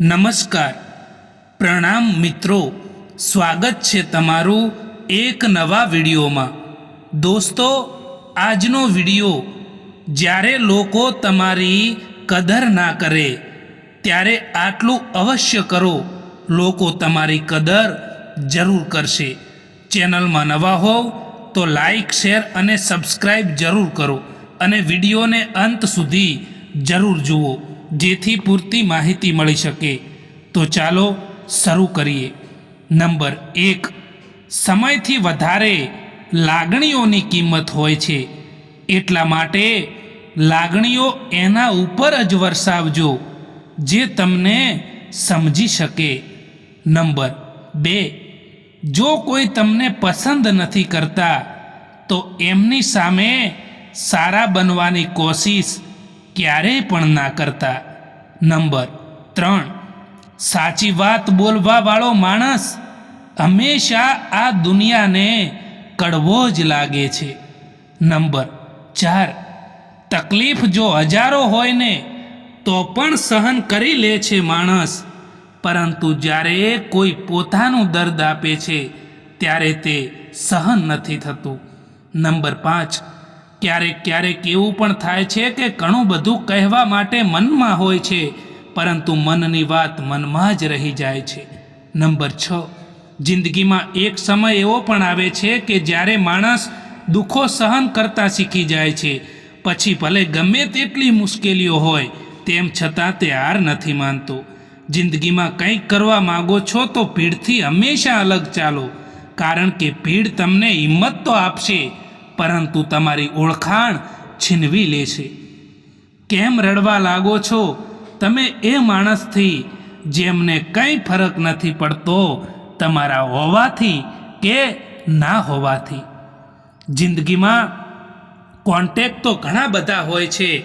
નમસ્કાર. પ્રણામ મિત્રો. સ્વાગત છે તમારું એક નવા વિડીયોમાં. દોસ્તો, આજનો વીડિયો, જ્યારે લોકો તમારી કદર ના કરે, ત્યારે આટલું અવશ્ય કરો. લોકો તમારી કદર જરૂર કરશે. ચેનલમાં નવા હોવ તો લાઈક, શેર અને સબસ્ક્રાઈબ જરૂર કરો અને વિડીયોને અંત સુધી જરૂર જુઓ. જેથી પૂરતી માહિતી મળી શકે. તો ચાલો શરૂ કરીએ. નંબર એક. સમયથી વધારે લાગણીઓની કિંમત હોય છે. એટલા માટે લાગણીઓ એના ઉપર જ વરસાવજો, જે તમને સમજી શકે. નંબર બે. જો કોઈ તમને પસંદ નથી કરતા, તો એમની સામે સારા બનવાની કોશિશ ક્યારેય પણ ના કરતા. નંબર ત્રણ, સાચી વાત બોલવાવાળો માણસ હંમેશા આ દુનિયાને કડવો જ લાગે છે. નંબર ચાર, તકલીફ જો હજારો હોય ને, તો પણ સહન કરી લે છે માણસ. પરંતુ જ્યારે કોઈ પોતાનું દર્દ આપે છે, ત્યારે તે સહન નથી થતું. નંબર પાંચ ક્યારેક ક્યારેક એવું પણ થાય છે કે ઘણું બધું કહેવા માટે મનમાં હોય છે, પરંતુ મનની વાત મનમાં જ રહી જાય છે. નંબર છ. જિંદગીમાં એક સમય એવો પણ આવે છે કે જ્યારે માણસ દુઃખો સહન કરતા શીખી જાય છે, પછી ભલે ગમે તેટલી મુશ્કેલીઓ હોય, તેમ છતાં તે હાર નથી માનતો. જિંદગીમાં કંઈક કરવા માગો છો તો ભીડથી હંમેશા અલગ ચાલો, કારણ કે ભીડ તમને હિંમત તો આપશે પરંતુ તમારી ઓળખાણ છીનવી લે છે. કેમ રડવા લાગો છો? તમે એ માણસથી જેમને કંઈ ફરક નથી પડતો, તમારા હોવાથી કે ના હોવાથી. જિંદગીમાં કોન્ટેક તો ઘણા બધા હોય છે,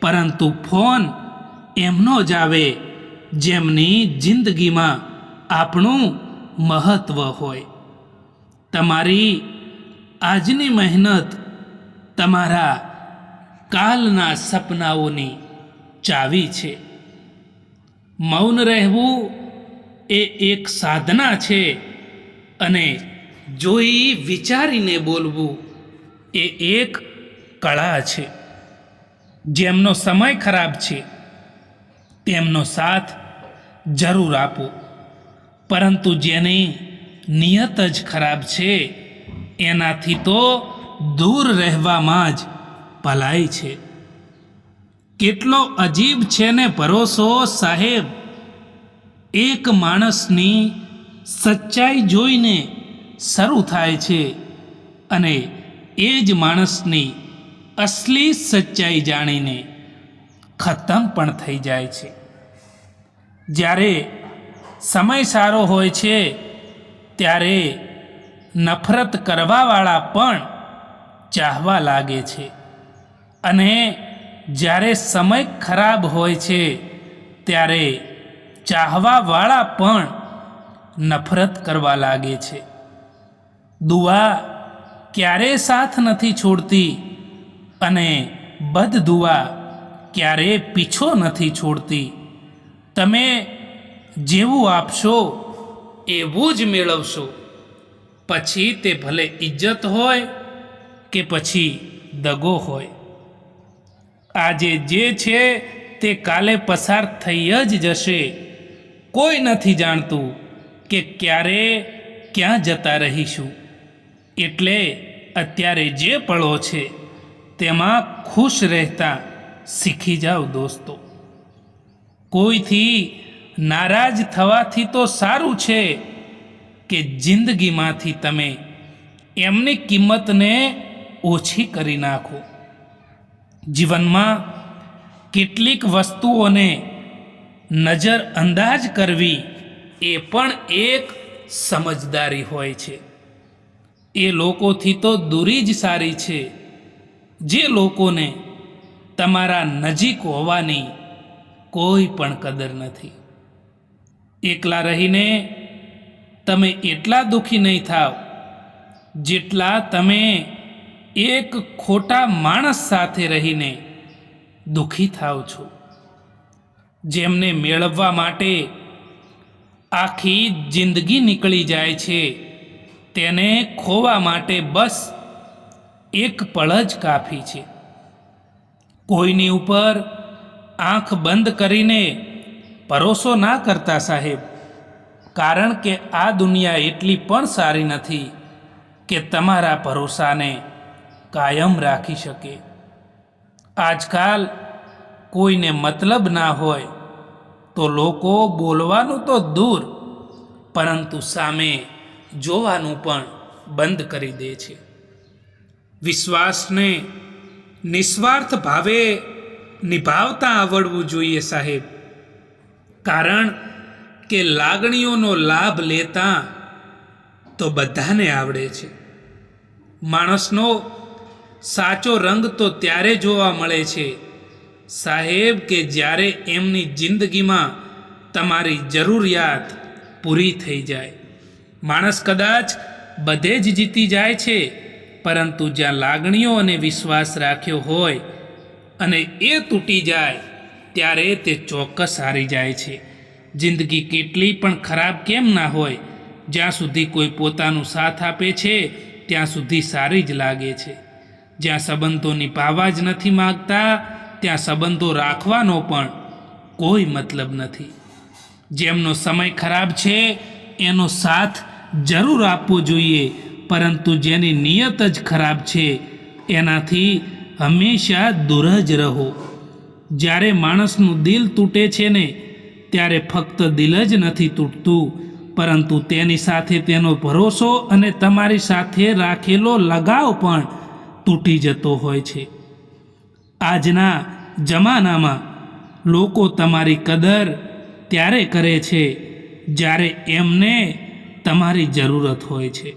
પરંતુ ફોન એમનો જ આવે, જેમની જિંદગીમાં આપણું મહત્ત્વ હોય. તમારી આજની મહેનત તમારા કાલના સપનાઓની ચાવી છે. મૌન રહેવું એ એક સાધના છે અને જોઈ વિચારીને બોલવું એ એક કળા છે. જેમનો સમય ખરાબ છે, તેમનો સાથ જરૂર આપો. પરંતુ જેની નિયત જ ખરાબ છે એનાથી તો દૂર રહેવામાં જ ભલાઈ છે. કેટલો અજીબ છે ને ભરોસો સાહેબ. એક માણસની સચ્ચાઈ જોઈને શરૂ થાય છે અને એ જ માણસની અસલી સચ્ચાઈ જાણીને ખતમ પણ થઈ જાય છે. જ્યારે સમય સારો હોય છે, ત્યારે નફરત કરવાવાળા પણ ચાહવા લાગે છે. અને જ્યારે સમય ખરાબ હોય છે, ત્યારે ચાહવાવાળા પણ નફરત કરવા લાગે છે. દુઆ ક્યારેય સાથ નથી છોડતી અને બદ દુઆ ક્યારેય પીછો નથી છોડતી. તમે જેવું આપશો, એવું જ મેળવશો. પછી તે ભલે ઇજ્જત હોય કે પછી દગો હોય. આજે જે છે તે કાલે પસાર થઈ જ જશે. કોઈ નથી જાણતું કે ક્યારે, ક્યાં જતા રહીશું. એટલે અત્યારે જે પળો છે તેમાં ખુશ રહેતા શીખી જાઓ દોસ્તો. કોઈથી નારાજ થવાથી તો સારું છે કે જિંદગીમાંથી તમે એમની કિંમતને ઓછી કરી નાખો. જીવનમાં કેટલીક વસ્તુઓને નજર અંદાજ કરવી એ પણ એક સમજદારી હોય છે. એ લોકોથી તો દૂરી જ સારી છે. જે લોકોને તમારા નજીક હોવાની કોઈ પણ કદર નથી. એકલા રહીને તમે એટલા દુઃખી નહીં થાવ, જેટલા તમે એક ખોટા માણસ સાથે રહીને દુઃખી થાવ છો. જેમને મેળવવા માટે આખી જિંદગી નીકળી જાય છે, તેને ખોવા માટે બસ એક પળ જ કાફી છે. કોઈની ઉપર આંખ બંધ કરીને ભરોસો ના કરતા સાહેબ. કારણ કે આ દુનિયા એટલી પણ સારી નથી કે તમારા ભરોસાને કાયમ રાખી શકે. આજકાલ કોઈને મતલબ ના હોય તો લોકો બોલવાનું તો દૂર, પરંતુ સામે જોવાનું પણ બંધ કરી દે છે. વિશ્વાસને નિસ્વાર્થ ભાવે નિભાવતા આવડવું જોઈએ સાહેબ. કારણ કે લાગણીઓનો લાભ લેતા તો બધાને આવડે છે. માણસનો સાચો રંગ તો ત્યારે જોવા મળે છે, સાહેબ, કે જ્યારે એમની જિંદગીમાં તમારી જરૂરિયાત પૂરી થઈ જાય. માણસ કદાચ બધે જ જીતી જાય છે, પરંતુ જ્યાં લાગણીઓ અને વિશ્વાસ રાખ્યો હોય અને એ તૂટી જાય, ત્યારે તે ચોક્કસ હારી જાય છે. જિંદગી કેટલી પણ ખરાબ કેમ ના હોય, જ્યાં સુધી કોઈ પોતાનું સાથ આપે છે, ત્યાં સુધી સારી જ લાગે છે. જ્યાં સંબંધો નિભાવવા જ નથી માગતા, ત્યાં સંબંધો રાખવાનો પણ કોઈ મતલબ નથી. જેમનો સમય ખરાબ છે, એનો સાથ જરૂર આપવો જોઈએ, પરંતુ જેની નિયત જ ખરાબ છે, એનાથી હંમેશા દૂર જ રહો. જ્યારે માણસનું દિલ તૂટે છે ને ત્યારે ફક્ત દિલ જ નથી તૂટતું, પરંતુ તેની સાથે તેનો ભરોસો અને તમારી સાથે રાખેલો લગાવ પણ તૂટી જતો હોય છે. આજના જમાનામાં લોકો તમારી કદર ત્યારે કરે છે જ્યારે એમને તમારી જરૂરત હોય છે.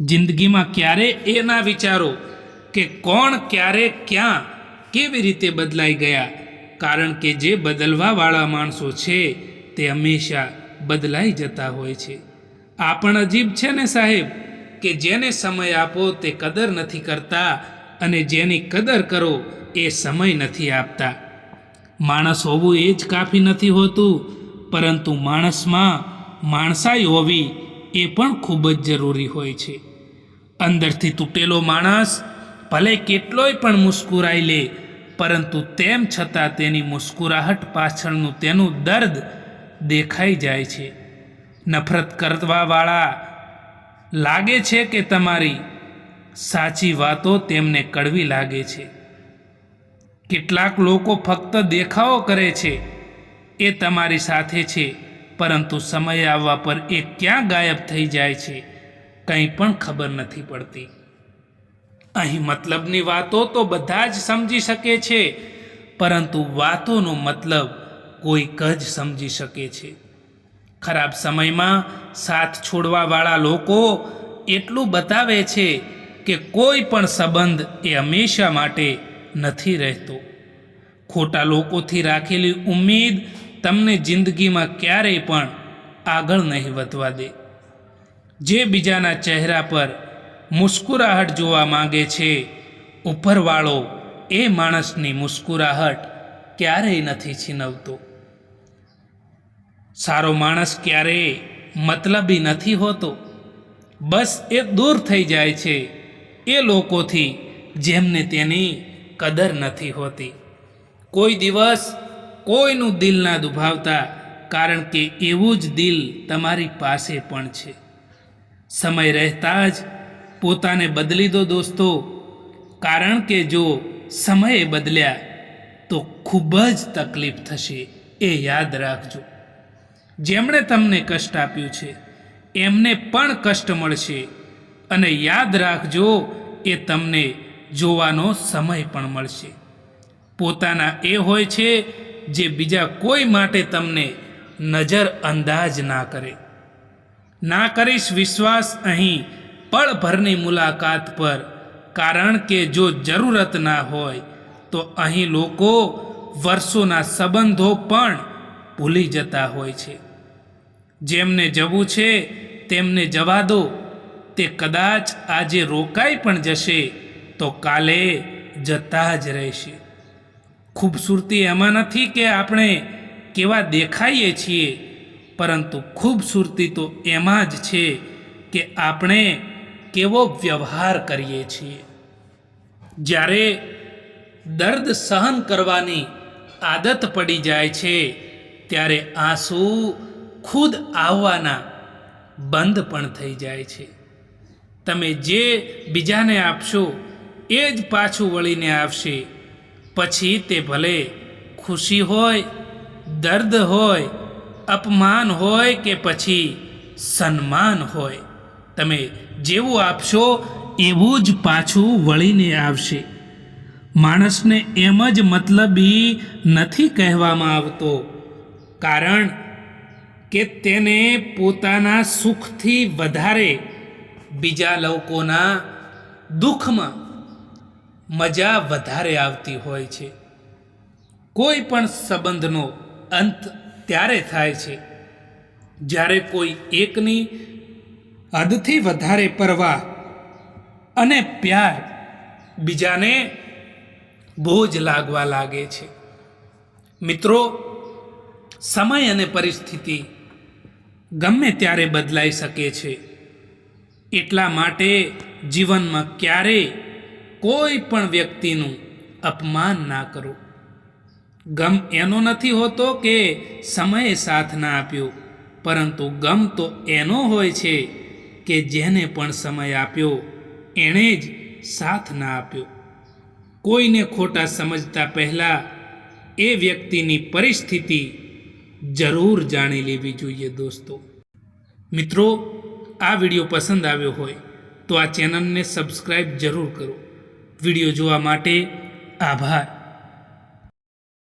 જિંદગીમાં ક્યારે એના વિચારો કે કોણ ક્યારે ક્યાં કેવી રીતે બદલાઈ ગયા કારણ કે જે બદલવાવાળા માણસો છે, તે હંમેશા બદલાઈ જતા હોય છે. આ પણ અજીબ છે ને સાહેબ, કે જેને સમય આપો તે કદર નથી કરતા અને જેની કદર કરો એ સમય નથી આપતા. માણસ હોવું એ જ કાફી નથી હોતું, પરંતુ માણસમાં માણસાઈ હોવી એ પણ ખૂબ જ જરૂરી હોય છે. અંદરથી તૂટેલો માણસ ભલે કેટલોય પણ મુસ્કુરાઈ લે પરંતુ તેમ છતાં તેની મુસ્કુરાહટ પાછળનું તેનું દર્દ દેખાઈ જાય છે. નફરત કરવાવાળા લાગે છે કે તમારી સાચી વાતો તેમને કડવી લાગે છે. કેટલાક લોકો ફક્ત દેખાવો કરે છે, એ તમારી સાથે છે, પરંતુ સમય આવવા પર એ ક્યાં ગાયબ થઈ જાય છે, કંઈ પણ ખબર નથી પડતી. અહીં મતલબની વાતો તો બધા જ સમજી શકે છે, પરંતુ વાતોનો મતલબ કોઈક જ સમજી શકે છે. ખરાબ સમયમાં સાથ છોડવાવાળા લોકો એટલું બતાવે છે કે કોઈ પણ સંબંધ એ હંમેશા માટે નથી રહેતો. ખોટા લોકોથી રાખેલી ઉમ્મીદ તમને જિંદગીમાં ક્યારેય પણ આગળ નહીં વધવા દે. જે બીજાના ચહેરા પર મુસ્કુરાહટ જોવા માંગે છે. ઉપરવાળો એ માણસની મુસ્કુરાહટ ક્યારેય નથી છીનવતો. સારો માણસ ક્યારેય મતલબી નથી હોતો. બસ એ દૂર થઈ જાય છે. એ લોકોથી જેમને તેની કદર નથી હોતી. કોઈ દિવસ કોઈનું દિલ ના દુભાવતા, કારણ કે એવું જ દિલ તમારી પાસે પણ છે. સમય રહેતા જ પોતાને બદલી દો દોસ્તો. કારણ કે જો સમયે બદલ્યા, તો ખૂબ જ તકલીફ થશે, એ યાદ રાખજો. જેમણે તમને કષ્ટ આપ્યું છે, એમને પણ કષ્ટ મળશે. અને યાદ રાખજો, એ તમને જોવાનો સમય પણ મળશે. પોતાના એ હોય છે, જે બીજા કોઈ માટે તમને નજર અંદાજ ના કરે. ના કરીશ વિશ્વાસ અહીં પળભરની મુલાકાત પર. કારણ કે જો જરૂરત ના હોય, તો અહીં લોકો વર્ષોના સંબંધો પણ ભૂલી જતા હોય છે. જેમને જવું છે, તેમને જવા દો. તે કદાચ આજે રોકાઈ પણ જશે, તો કાલે જતા જ રહેશે. ખૂબસૂરતી એમાં નથી કે આપણે કેવા દેખાઈએ છીએ, પરંતુ ખૂબસૂરતી તો એમાં જ છે કે આપણે કેવો વ્યવહાર કરીએ છીએ? જ્યારે દર્દ સહન કરવાની આદત પડી જાય છે, ત્યારે આંસુ ખુદ આવવાના બંધ પણ થઈ જાય છે. તમે જે બીજાને આપશો, એ જ પાછું વળીને આવશે. પછી તે ભલે ખુશી હોય, દર્દ હોય, અપમાન હોય કે પછી સન્માન હોય. તમે જેવું આપશો એવું જ પાછું વળીને આવશે. માણસને એમ જ મતલબી નથી કહેવામાં આવતો. કારણ કે તેને પોતાના સુખથી વધારે બીજા લોકોના દુઃખમાં મજા વધારે આવતી હોય છે. કોઈ પણ સંબંધનો અંત ત્યારે થાય છે. જ્યારે કોઈ એકની હદથી વધારે પરવા અને પ્યાર બીજાને બોજ લાગવા લાગે છે. મિત્રો, સમય અને પરિસ્થિતિ ગમે ત્યારે બદલાઈ શકે છે. એટલા માટે જીવનમાં ક્યારેય કોઈ પણ વ્યક્તિનું અપમાન ના કરો. ગમ એનો નથી હોતો કે સમયે સાથ ના આપ્યો, પરંતુ ગમ તો એનો હોય છે કે જેને પણ સમય આપ્યો, એણે જ સાથ ના આપ્યો. કોઈને ખોટા સમજતા પહેલાં એ વ્યક્તિની પરિસ્થિતિ જરૂર જાણી લેવી જોઈએ દોસ્તો. મિત્રો, આ વીડિયો પસંદ આવ્યો હોય તો આ ચેનલને સબસ્ક્રાઈબ જરૂર કરો. વીડિયો જોવા માટે આભાર.